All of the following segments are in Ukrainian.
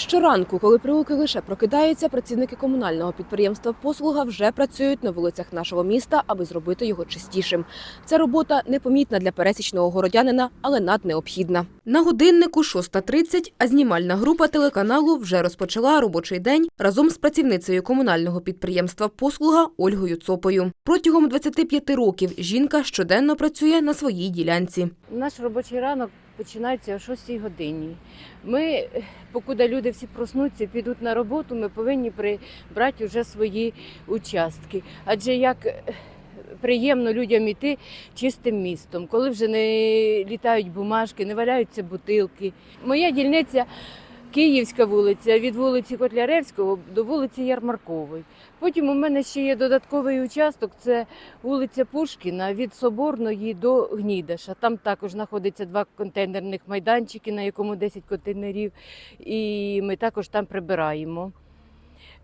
Щоранку, коли прилуки лише прокидаються, працівники комунального підприємства Послуга вже працюють на вулицях нашого міста, аби зробити його чистішим. Ця робота непомітна для пересічного городянина, але наднеобхідна. На годиннику 6.30, а знімальна група телеканалу вже розпочала робочий день разом з працівницею комунального підприємства Послуга Ольгою Цопою. Протягом 25 років жінка щоденно працює на своїй ділянці. Наш робочий ранок починається о 6 годині. Ми, е, покуди люди всі проснуться, підуть на роботу, ми повинні прибрати вже свої участки. Адже як е, приємно людям іти чистим містом, коли вже не літають бумажки, не валяються бутилки. Моя дільниця. Київська вулиця від вулиці Котляревського до вулиці Ярмаркової. Потім у мене ще є додатковий участок. Це вулиця Пушкіна від Соборної до Гнідаша. Там також знаходиться два контейнерних майданчики, на якому 10 контейнерів, і ми також там прибираємо.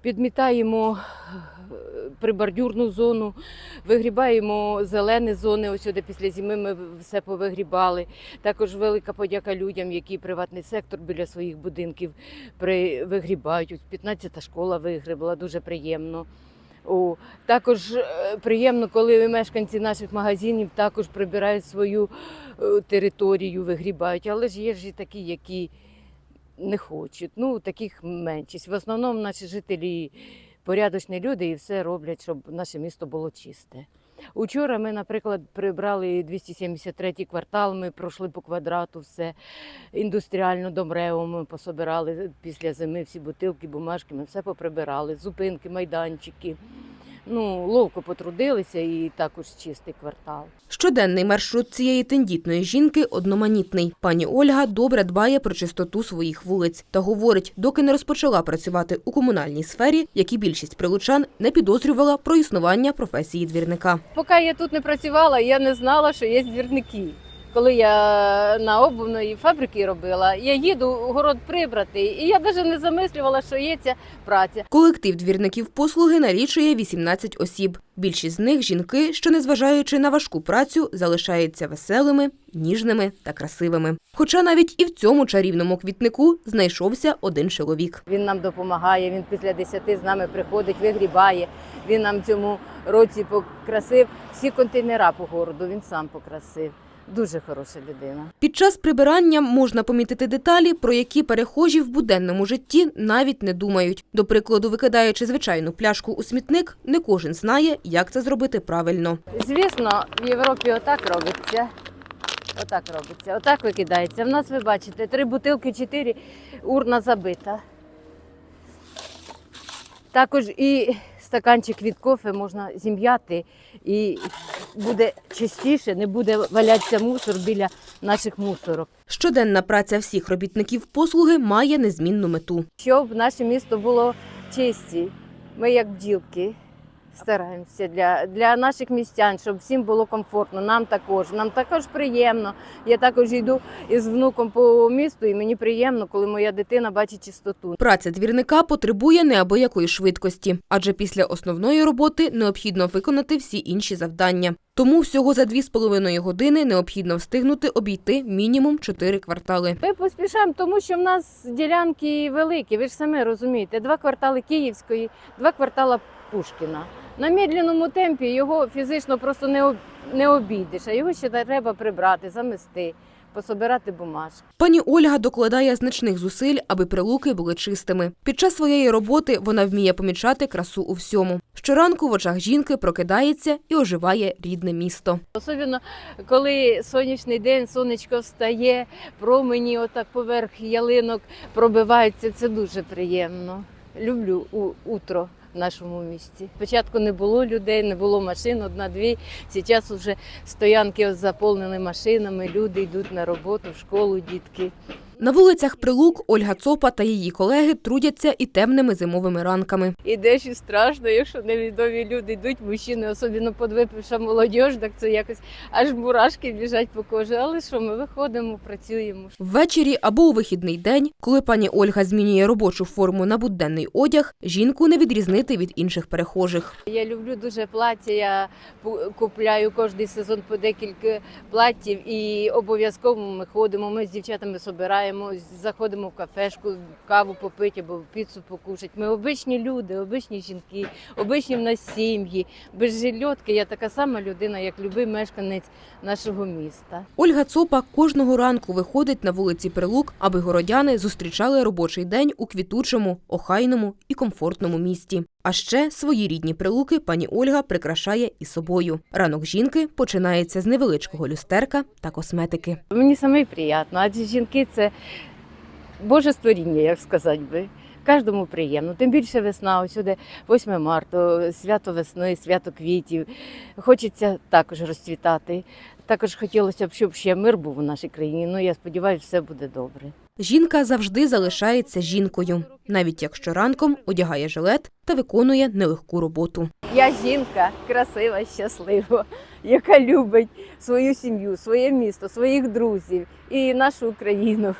Підмітаємо е, прибордюрну зону, вигрібаємо зелені зони. Ось сюди після зими ми все повигрібали. Також велика подяка людям, які приватний сектор біля своїх будинків вигрібають. Ось 15-та школа вигрібла, дуже приємно. О, також е, приємно, коли мешканці наших магазинів також прибирають свою е, територію, вигрібають. Але ж є ж і такі, які не хочуть. Ну, таких меншість. В основному наші жителі порядочні люди і все роблять, щоб наше місто було чисте. Учора ми, наприклад, прибрали 273 квартал, ми пройшли по квадрату все індустріально домрео ми пособирали після зими всі бутилки, бумажки, ми все поприбирали, зупинки, майданчики. Ну, ловко потрудилися і також чистий квартал. Щоденний маршрут цієї тендітної жінки одноманітний. Пані Ольга добре дбає про чистоту своїх вулиць та говорить, доки не розпочала працювати у комунальній сфері, як і більшість прилучан не підозрювала про існування професії двірника. Поки я тут не працювала, я не знала, що є двірники. Коли я на обувної фабрики робила, я їду город прибрати, і я навіть не замислювала, що є ця праця. Колектив двірників послуги налічує 18 осіб. Більшість з них жінки, що незважаючи на важку працю, залишаються веселими, ніжними та красивими. Хоча навіть і в цьому чарівному квітнику знайшовся один чоловік. Він нам допомагає. Він після 10 з нами приходить, вигрібає. Він нам цьому році покрасив всі контейнера по городу. Він сам покрасив. Дуже хороша людина. Під час прибирання можна помітити деталі, про які перехожі в буденному житті навіть не думають. До прикладу, викидаючи звичайну пляшку у смітник, не кожен знає, як це зробити правильно. Звісно, в Європі отак робиться. Отак робиться, отак викидається. В нас ви бачите, три бутилки, чотири, урна забита. Також і стаканчик від кофе можна зім'яти і буде чистіше, не буде валятися мусор біля наших мусорок. Щоденна праця всіх робітників послуги має незмінну мету. Щоб наше місто було чисті. Ми як бджілки стараємося для, для наших містян, щоб всім було комфортно. Нам також. Нам також приємно. Я також йду із внуком по місту, і мені приємно, коли моя дитина бачить чистоту. Праця двірника потребує неабиякої швидкості, адже після основної роботи необхідно виконати всі інші завдання. Тому всього за дві з половиною години необхідно встигнути обійти мінімум чотири квартали. Ми поспішаємо, тому що в нас ділянки великі. Ви ж самі розумієте, два квартали Київської, два квартала Пушкіна. На медленному темпі його фізично просто не, не обійдеш, а його ще треба прибрати, замести, пособирати бумажки. Пані Ольга докладає значних зусиль, аби прилуки були чистими. Під час своєї роботи вона вміє помічати красу у всьому. Щоранку в очах жінки прокидається і оживає рідне місто. Особливо, коли сонячний день, сонечко встає, промені отак поверх ялинок пробиваються, це дуже приємно. Люблю утро нашому місті. Спочатку не було людей, не було машин, одна-дві. Зараз вже стоянки заповнені машинами, люди йдуть на роботу, в школу, дітки. На вулицях Прилук Ольга Цопа та її колеги трудяться і темними зимовими ранками. Ідеш і страшно, якщо невідомі люди йдуть, мужчини, особливо подвипивша молодь, так це якось аж мурашки біжать по кожі. Але що, ми виходимо, працюємо. Ввечері або у вихідний день, коли пані Ольга змінює робочу форму на буденний одяг, жінку не відрізнити від інших перехожих. Я люблю дуже плаття. Я купляю кожен сезон по декілька платтів і обов'язково ми ходимо. Ми з дівчатами збираємо гуляємо, заходимо в кафешку, каву попити або піцу покушати. Ми обичні люди, обичні жінки, обичні в нас сім'ї. Без жильотки я така сама людина, як будь-який мешканець нашого міста. Ольга Цопа кожного ранку виходить на вулиці Прилук, аби городяни зустрічали робочий день у квітучому, охайному і комфортному місті. А ще свої рідні прилуки пані Ольга прикрашає і собою. Ранок жінки починається з невеличкого люстерка та косметики. Мені саме приємно, адже жінки це Боже створіння, як сказати би. Кожному приємно. Тим більше весна, ось сюди 8 марта, свято весни, свято квітів. Хочеться також розцвітати. Також хотілося б, щоб ще мир був у нашій країні. Ну я сподіваюся, все буде добре. Жінка завжди залишається жінкою, навіть якщо ранком одягає жилет та виконує нелегку роботу. Я жінка красива, щаслива, яка любить свою сім'ю, своє місто, своїх друзів і нашу Україну.